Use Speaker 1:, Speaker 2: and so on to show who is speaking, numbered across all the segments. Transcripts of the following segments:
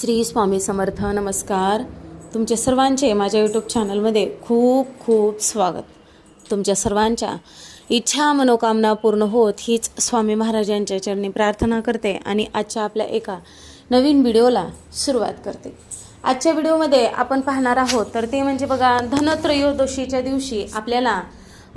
Speaker 1: श्री स्वामी समर्थ नमस्कार. तुमच्या सर्वांचे माझ्या यूट्यूब चॅनलमध्ये खूप खूप स्वागत. तुमच्या सर्वांच्या इच्छा मनोकामना पूर्ण होत हीच स्वामी महाराजांच्या चरणी प्रार्थना करते आणि आजच्या आपल्या एका नवीन व्हिडिओला सुरुवात करते. आजच्या व्हिडिओमध्ये आपण पाहणार आहोत तर ते म्हणजे बघा धनत्रयोदशीच्या दिवशी आपल्याला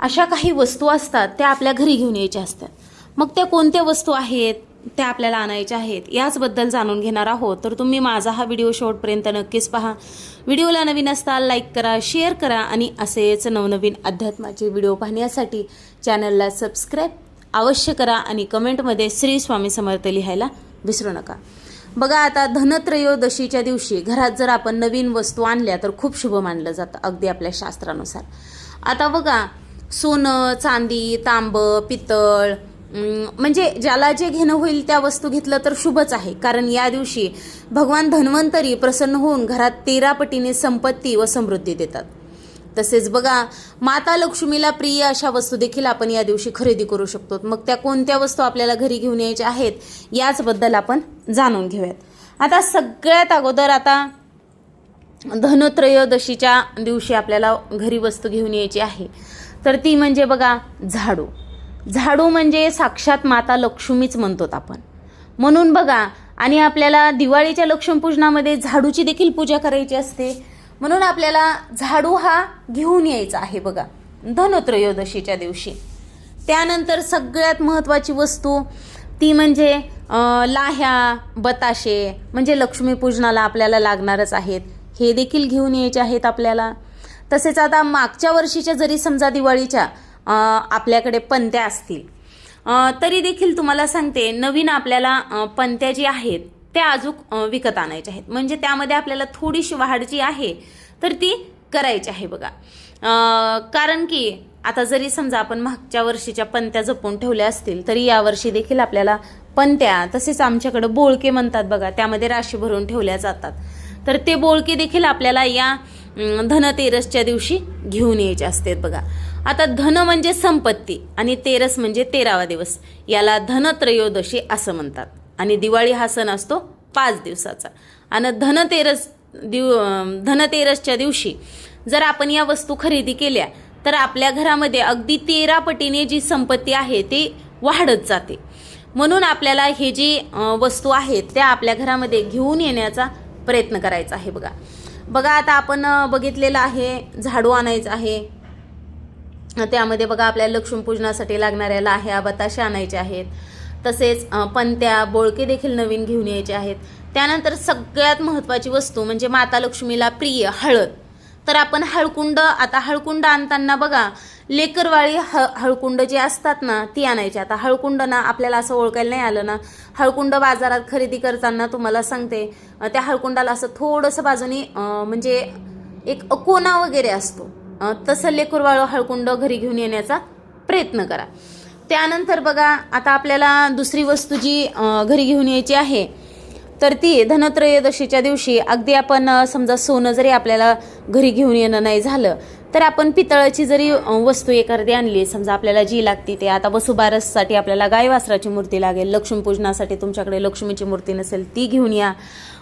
Speaker 1: अशा काही वस्तू असतात त्या आपल्या घरी घेऊन यायच्या असतात. मग त्या कोणत्या वस्तू आहेत? त्या आपल्याला आणायच्या आहेत. याचबद्दल जाणून घेणार आहोत. तर तुम्ही माझा हा व्हिडिओ शेवटपर्यंत नक्कीच पहा. व्हिडिओला नवीन असताल लाईक करा शेअर करा आणि असेच नवनवीन अध्यात्माचे व्हिडिओ पाहण्यासाठी चॅनलला सबस्क्राईब अवश्य करा आणि कमेंटमध्ये श्री स्वामी समर्थ लिहायला विसरू नका. बघा आता धनत्रयोदशीच्या दिवशी घरात जर आपण नवीन वस्तू आणल्या तर खूप शुभ मानलं जातं अगदी आपल्या शास्त्रानुसार. आता बघा सोनं चांदी तांब पितळ म्हणजे ज्याला जे घेणं होईल त्या वस्तू घेतलं तर शुभच आहे. कारण या दिवशी भगवान धन्वंतरी प्रसन्न होऊन घरात तेरा पटीने संपत्ती व समृद्धी देतात. तसेच बघा माता लक्ष्मीला प्रिय अशा वस्तू देखील आपण या दिवशी खरेदी करू शकतो. मग त्या कोणत्या वस्तू आपल्याला घरी घेऊन यायच्या आहेत याचबद्दल आपण जाणून घेऊयात. आता सगळ्यात अगोदर आता धनत्रयोदशीच्या दिवशी आपल्याला घरी वस्तू घेऊन यायची आहे. तर ती म्हणजे बघा झाडू. झाडू म्हणजे साक्षात माता लक्ष्मीच म्हणतो आपण. म्हणून बघा आणि आपल्याला दिवाळीच्या लक्ष्मीपूजनामध्ये झाडूची देखील पूजा करायची असते. म्हणून आपल्याला झाडू हा घेऊन यायचा आहे बघा धनत्रयोदशीच्या दिवशी. त्यानंतर सगळ्यात महत्त्वाची वस्तू ती म्हणजे लाह्या बताशे म्हणजे लक्ष्मीपूजनाला आपल्याला लागणारच आहेत. हे देखील घेऊन यायचे आहेत आपल्याला. तसेच आता मागच्या वर्षीच्या जरी समजा दिवाळीच्या आपल्याकडे पंत्या असतील. तरी देखील तुम्हाला सांगते नवीन आपल्याला पंत्या जी आहेत त्या अजून विकत आणायच्या आहेत. म्हणजे त्यामध्ये आपल्याला थोडीशी वाढ जी आहे तर ती करायची आहे बघा. कारण की आता जरी समजा आपण मागच्या वर्षीच्या पंत्या जपून ठेवल्या असतील तरी यावर्षी देखील आपल्याला पंत्या तसेच आमच्याकडे बोळके म्हणतात बघा त्यामध्ये राशी भरून ठेवल्या जातात. तर ते बोळके देखील आपल्याला या धनतेरसच्या दिवशी घेऊन यायचे असतात बघा. आता धन म्हणजे संपत्ती आणि तेरस म्हणजे तेरावा दिवस. याला धनत्रयोदशी असं म्हणतात. आणि दिवाळी हा सण असतो पाच दिवसाचा. आणि धनतेरस दिव धनतेरसच्या दिवशी जर आपण या वस्तू खरेदी केल्या तर आपल्या घरामध्ये अगदी तेरा पटीने जी संपत्ती आहे ती वाढत जाते. म्हणून आपल्याला हे जी वस्तू आहेत त्या आपल्या घरामध्ये घेऊन येण्याचा प्रयत्न करायचा आहे बघा. बघा आता आपण बघितलेलं आहे झाडू आणायचं आहे. त्यामध्ये बघा आपल्याला लक्ष्मीपूजनासाठी लागणाऱ्या लाह्या बताशा आणायच्या आहेत. तसेच पंत्या बोळके देखील नवीन घेऊन यायचे आहेत. त्यानंतर सगळ्यात महत्त्वाची वस्तू म्हणजे माता लक्ष्मीला प्रिय हळद. तर आपण हळकुंड आता हळकुंड आणताना बघा लेकरवाळी ह हळकुंड जे असतात ना ती आणायची. आता हळकुंड ना आपल्याला असं ओळखायला नाही आलं ना. हळकुंड बाजारात खरेदी करताना तुम्हाला सांगते त्या हळकुंडाला असं थोडंसं बाजूनी म्हणजे एक कोना वगैरे असतो. तसं लेकरवाळं हळकुंड घरी घेऊन येण्याचा प्रयत्न करा. त्यानंतर बघा आता आपल्याला दुसरी वस्तू जी घरी घेऊन यायची आहे तर ती धनत्रयोदशीच्या दिवशी अगदी आपण समजा सोनं जरी आपल्याला घरी घेऊन येणं नाही झालं तर आपण पितळाची जरी वस्तू एखादी आणली समजा आपल्याला जी लागती ते आता वसुबारससाठी आपल्याला गायवासराची मूर्ती लागेल लक्ष्मीपूजनासाठी तुमच्याकडे लक्ष्मीची मूर्ती नसेल ती घेऊन या.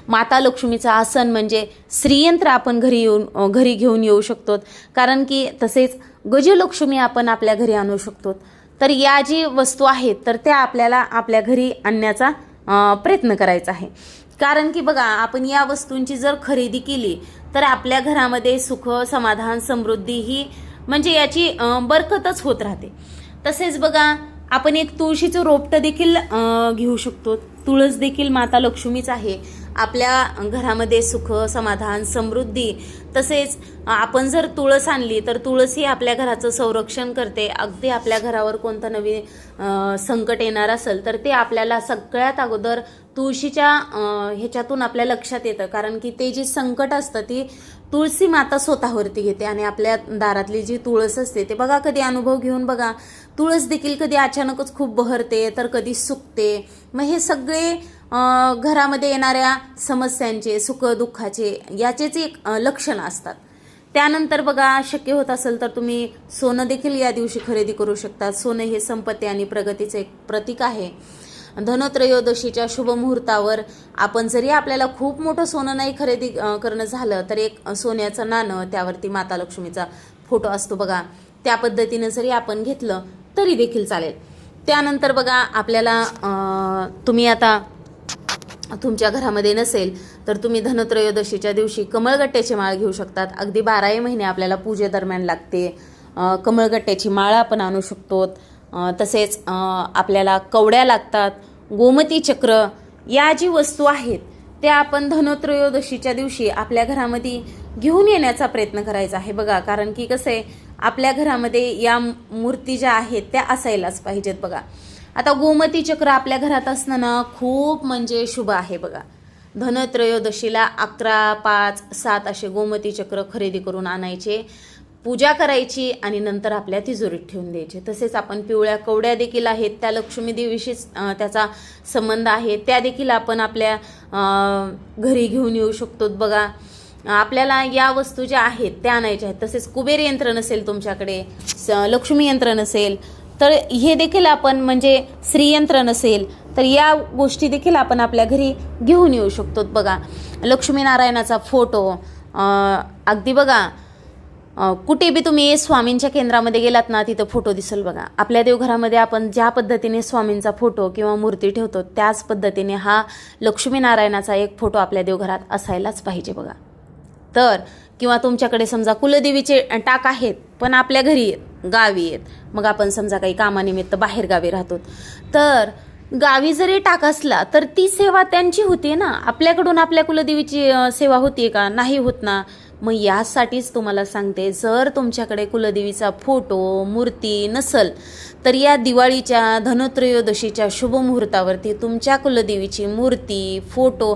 Speaker 1: माता लक्ष्मीचं आसन म्हणजे श्रीयंत्र आपण घरी येऊन घरी घेऊन येऊ शकतो. कारण की तसेच गजलक्ष्मी आपण आपल्या घरी आणू शकतो. तर या जी वस्तू आहेत तर त्या आपल्याला आपल्या घरी आणण्याचा प्रयत्न करायचा आहे. कारण की बघा आपण या वस्तूंची जर खरेदी केली तर आपल्या घरामध्ये सुख समाधान समृद्धी ही म्हणजे याची बरकतच होत राहते. तसेच बघा आपण एक तुळशीचं रोपटं देखील घेऊ शकतो. तुळस देखील माता लक्ष्मीच आहे. आपल्या घरामध्ये सुख समाधान समृद्धी तसेच आपण जर तुळस आणली तर तुळस ही आपल्या घराचं संरक्षण करते. अगदी आपल्या घरावर कोणतं नवीन संकट येणार असेल तर ते आपल्याला सगळ्यात अगोदर तुळशीच्या ह्याच्यातून आपल्या लक्षात येतं. कारण की ते जे संकट असतं ती तुळशी माता स्वतःवरती घेते आणि आपल्या दारातली जी तुळस असते ते बघा कधी अनुभव घेऊन बघा. तुळस देखील कधी अचानकच खूप बहरते तर कधी सुकते. मग हे सगळे घरामध्ये येणाऱ्या समस्यांचे सुख दुःखाचे याचेच एक लक्षण लक्षणं असतात. त्यानंतर बघा शक्य होत असेल तर तुम्ही सोनं देखील या दिवशी खरेदी करू शकता. सोनं हे संपत्ती आणि प्रगतीचं एक प्रतीक आहे. धनत्रयोदशीच्या शुभमुहूर्तावर आपण जरी आपल्याला खूप मोठं सोनं नाही खरेदी करणं झालं तर एक सोन्याचं नाणं त्यावरती माता लक्ष्मीचा फोटो असतो बघा. त्या पद्धतीनं जरी आपण घेतलं तरी देखील चालेल. त्यानंतर बघा आपल्याला तुम्ही आता तुमच्या घरामध्ये नसेल तर तुम्ही धनत्रयोदशीच्या दिवशी कमळगट्ट्याची माळ घेऊ शकतात. अगदी बाराही महिने आपल्याला पूजेदरम्यान लागते. कमळगट्ट्याची माळ आपण आणू शकतो. तसेच आपल्याला कवड्या लागतात गोमती चक्र या जी वस्तू आहेत त्या आपण धनत्रयोदशीच्या दिवशी आपल्या घरामध्ये घेऊन येण्याचा प्रयत्न करायचा आहे. बघा कारण की कसं आहे आपल्या घरामध्ये या मूर्ती ज्या आहेत त्या असायलाच पाहिजेत बघा. आता गोमती चक्र आपल्या घरात असणं ना खूप म्हणजे शुभ आहे बघा. धनत्रयोदशीला अकरा पाच सात असे गोमती चक्र खरेदी करून आणायचे. पूजा करायची आणि नंतर आपल्या तिजोरीत ठेवून द्यायचे. तसेच आपण पिवळ्या कवड्या देखील आहेत त्या लक्ष्मी देवीशीच त्याचा संबंध आहे. त्या देखील आपण आपल्या घरी घेऊन येऊ शकतो. बघा आपल्याला या वस्तू ज्या आहेत त्या आणायच्या आहेत. तसेच कुबेर यंत्र नसेल तुमच्याकडे स- लक्ष्मी यंत्र नसेल तर हे देखील आपण म्हणजे श्रीयंत्र नसेल तर या गोष्टी देखील आपण आपल्या घरी घेऊन येऊ शकतो. बघा लक्ष्मीनारायणाचा फोटो अगदी बघा कुठे बी तुम्ही स्वामींच्या केंद्रामध्ये गेलात ना तिथं फोटो दिसेल बघा. आपल्या देवघरामध्ये आपण ज्या पद्धतीने स्वामींचा फोटो किंवा मूर्ती ठेवतो त्याच पद्धतीने हा लक्ष्मीनारायणाचा एक फोटो आपल्या देवघरात असायलाच पाहिजे बघा. तर किंवा तुमच्याकडे समजा कुलदेवीचे टाक आहेत पण आपल्या घरी आहेत गावी आहेत. मग आपण समजा काही कामानिमित्त बाहेर गावी राहतो. तर गावी जरी टाक असला तर ती सेवा त्यांची होती ना. आपल्याकडून आपल्या कुलदेवीची सेवा होती का? नाही होत ना. मग यासाठीच तुम्हाला सांगते जर तुमच्याकडे कुलदेवीचा फोटो मूर्ती नसल तर या दिवाळीच्या धनत्रयोदशीच्या शुभमुहूर्तावरती तुमच्या कुलदेवीची मूर्ती फोटो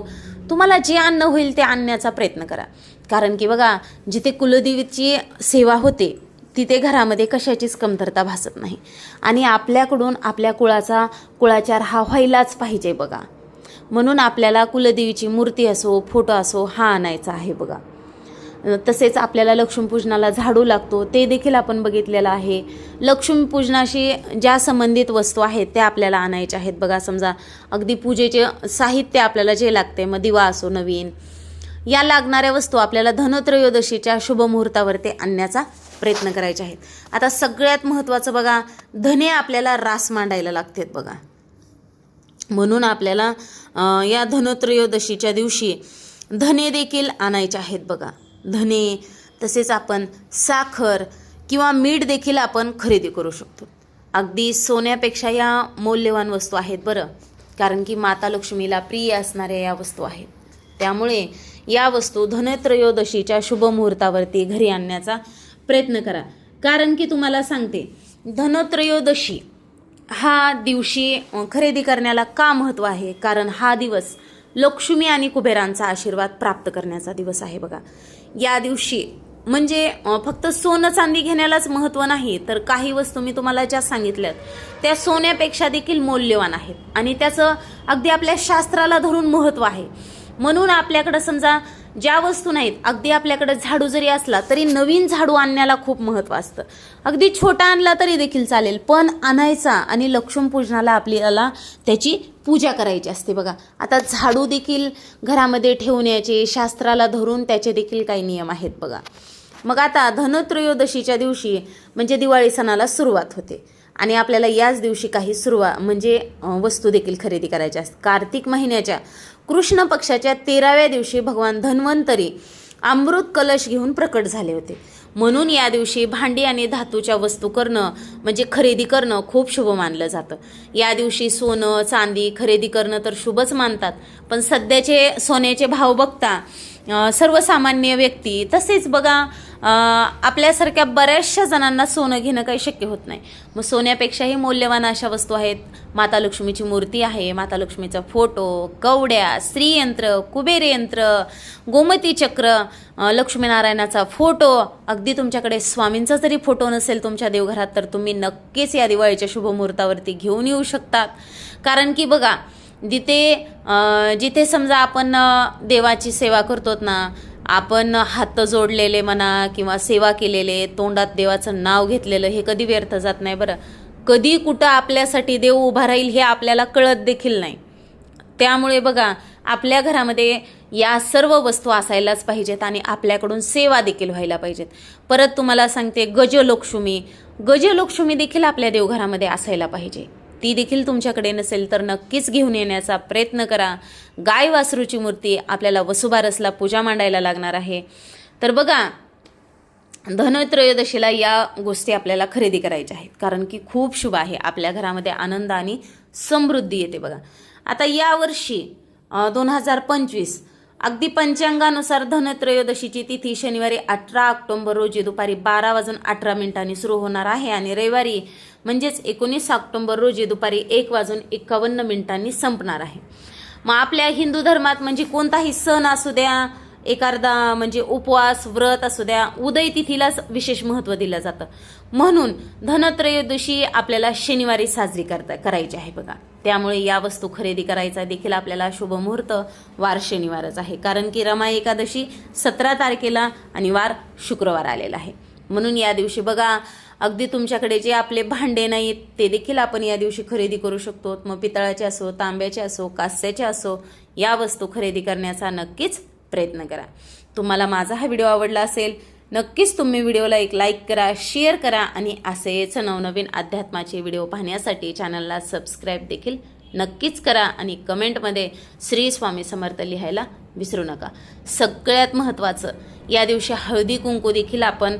Speaker 1: तुम्हाला जे अन्न होईल ते आणण्याचा प्रयत्न करा. कारण की बघा जिथे कुलदेवीची सेवा होते तिथे घरामध्ये कशाचीच कमतरता भासत नाही. आणि आपल्याकडून आपल्या कुळाचा कुळाचार हा व्हायलाच पाहिजे बघा. म्हणून आपल्याला कुलदेवीची मूर्ती असो फोटो असो हा आणायचा आहे बघा. तसेच आपल्याला लक्ष्मीपूजनाला झाडू लागतो ते देखील आपण बघितलेलं आहे. लक्ष्मीपूजनाशी ज्या संबंधित वस्तू आहेत त्या आपल्याला आणायच्या आहेत. बघा समजा अगदी पूजेचे साहित्य आपल्याला जे लागते मग दिवा असो नवीन या लागणाऱ्या वस्तू आपल्याला धनत्रयोदशीच्या शुभमुहूर्तावरती आणण्याचा प्रयत्न करायचे आहेत. आता सगळ्यात महत्त्वाचं बघा धने आपल्याला रास मांडायला लागतात बघा. म्हणून आपल्याला या धनत्रयोदशीच्या दिवशी धने देखील आणायचे आहेत बघा. धने तसेच आपण साखर किंवा मीठ देखील आपण खरेदी करू शकतो. अगदी सोन्यापेक्षा या मौल्यवान वस्तू आहेत बरं कारण की माता लक्ष्मीला प्रिय असणाऱ्या या वस्तू आहेत. त्यामुळे या वस्तू धनत्रयोदशीच्या शुभमुहूर्तावरती घरी आणण्याचा प्रयत्न करा. कारण की तुम्हाला सांगते धनत्रयोदशी हा दिवशी खरेदी करण्याला का महत्त्व आहे? कारण हा दिवस लक्ष्मी आणि कुबेरांचा आशीर्वाद प्राप्त करण्याचा दिवस आहे बघा. या दिवशी. म्हणजे फक्त सोनं चांदी घेण्यालाच महत्त्व नाही तर काही वस्तू मी तुम्हाला ज्या सांगितल्यात त्या सोन्यापेक्षा देखील मौल्यवान आहेत. आणि त्याचं अगदी आपल्या शास्त्राला धरून महत्त्व आहे. म्हणून आपल्याकडं समजा ज्या वस्तू नाहीत अगदी आपल्याकडे झाडू जरी असला तरी नवीन झाडू आणण्याला खूप महत्त्व असतं. अगदी छोटा आणला तरी देखील चालेल पण आणायचा आणि लक्ष्मीपूजनाला आपल्याला त्याची पूजा करायची असते बघा. आता झाडू देखील घरामध्ये ठेवण्याचे शास्त्राला धरून त्याचे देखील काही नियम आहेत बघा. मग आता धनत्रयोदशीच्या दिवशी म्हणजे दिवाळी सणाला सुरुवात होते. आणि आपल्याला याच दिवशी काही सुरुवात म्हणजे वस्तू देखील खरेदी करायच्या असतात. कार्तिक महिन्याच्या कृष्ण पक्षाच्या तेराव्या दिवशी भगवान धन्वंतरी अमृत कलश घेऊन प्रकट झाले होते. म्हणून या दिवशी भांडी आणि धातूच्या वस्तू करणं म्हणजे खरेदी करणं खूप शुभ मानलं जातं. या दिवशी सोनं चांदी खरेदी करणं तर शुभच मानतात. पण सध्याचे सोन्याचे भाव बघता सर्वसामान्य व्यक्ती तसेच बघा आपल्यासारख्या बऱ्याचशा जणांना सोनं घेणं काही शक्य होत नाही. मग सोन्यापेक्षाही मौल्यवान अशा वस्तू आहेत. माता लक्ष्मीची मूर्ती आहे माता लक्ष्मीचा फोटो कवड्या श्रीयंत्र कुबेर यंत्र गोमती चक्र लक्ष्मीनारायणाचा फोटो. अगदी तुमच्याकडे स्वामींचा जरी फोटो नसेल तुमच्या देवघरात तर तुम्ही नक्कीच या दिवाळीच्या शुभमुहूर्तावरती घेऊन येऊ शकतात. कारण की बघा जिथे जिथे समजा आपण देवाची सेवा करतोत ना आपण हात जोडलेले म्हणा किंवा सेवा केलेले तोंडात देवाचं नाव घेतलेलं हे कधी व्यर्थ जात नाही बरं. कधी कुठं आपल्यासाठी देव उभा राहील हे आपल्याला कळत देखील नाही. त्यामुळे बघा आपल्या घरामध्ये या सर्व वस्तू असायलाच पाहिजेत आणि आपल्याकडून सेवा देखील व्हायला पाहिजेत. परत तुम्हाला सांगते गजलक्ष्मी. गजलक्ष्मी देखील आपल्या देवघरामध्ये असायला पाहिजे. ती देखील तुमच्याकडे नसेल तर नक्कीच घेऊन येण्याचा प्रयत्न करा. गाय वासरूची मूर्ती आपल्याला वसुबारसला पूजा मांडायला लागणार आहे. तर बघा धनत्रयोदशीला या गोष्टी आपल्याला खरेदी करायच्या आहेत. कारण की खूप शुभ आहे. आपल्या घरामध्ये आनंद आणि समृद्धी येते बघा. आता यावर्षी दोन हजार पंचवीस अगदी पंचांगानुसार धनत्रयोदशीची तिथी शनिवारी अठरा ऑक्टोंबर रोजी दुपारी बारा वाजून अठरा मिनिटांनी सुरू होणार आहे आणि रविवारी म्हणजेच एकोणीस ऑक्टोंबर रोजी दुपारी एक वाजून एकावन्न मिनिटांनी संपणार आहे. मग आपल्या हिंदू धर्मात म्हणजे कोणताही सण असू द्या एखादा म्हणजे उपवास व्रत असू द्या उदय तिथीलाच विशेष महत्त्व दिलं जातं. म्हणून धनत्रयोदशी आपल्याला शनिवारी साजरी करता करायची आहे बघा. त्यामुळे या वस्तू खरेदी करायचा देखील आपल्याला शुभ मुहूर्त वार शनिवारच आहे. कारण की रमा एकादशी सतरा तारखेला आणि वार शुक्रवार आलेला आहे. म्हणून या दिवशी बघा अगदी तुमच्याकडे जे आपले भांडे नाहीत ते देखील आपण या दिवशी खरेदी करू शकतो. मग पितळाचे असो तांब्याचे असो कास्याचे असो या वस्तू खरेदी करण्याचा नक्कीच प्रयत्न करा. तुम्हाला माझा हा व्हिडिओ आवडला असेल नक्कीच तुम्ही व्हिडिओला एक लाईक करा शेअर करा आणि असेच नवनवीन अध्यात्माचे व्हिडिओ पाहण्यासाठी चॅनलला सबस्क्राईब देखील नक्कीच करा आणि कमेंटमध्ये श्री स्वामी समर्थ लिहायला विसरू नका. सगळ्यात महत्त्वाचं या दिवशी हळदी कुंकू देखील आपण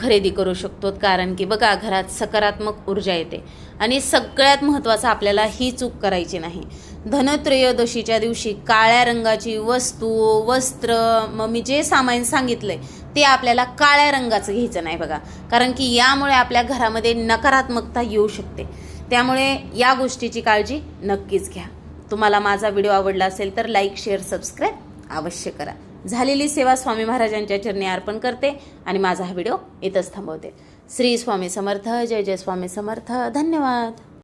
Speaker 1: खरेदी करू शकतो कारण की बघा घरात सकारात्मक ऊर्जा येते. आणि सगळ्यात महत्त्वाचं आपल्याला ही चूक करायची नाही. धनत्रयोदशीच्या दिवशी काळ्या रंगाची वस्तू वस्त्र मग मी जे सामान सांगितलं आहे ते आपल्याला काळ्या रंगाचं घ्यायचं नाही बघा. कारण की यामुळे आपल्या घरामध्ये नकारात्मकता येऊ शकते. त्यामुळे या गोष्टीची काळजी नक्कीच घ्या. तुम्हाला माझा व्हिडिओ आवडला असेल तर लाईक शेअर सबस्क्राईब अवश्य करा. झालेली सेवा स्वामी महाराजांच्या चरणी अर्पण करते आणि माझा हा व्हिडिओ इथंच थांबवते. श्री स्वामी समर्थ जय जय स्वामी समर्थ. धन्यवाद.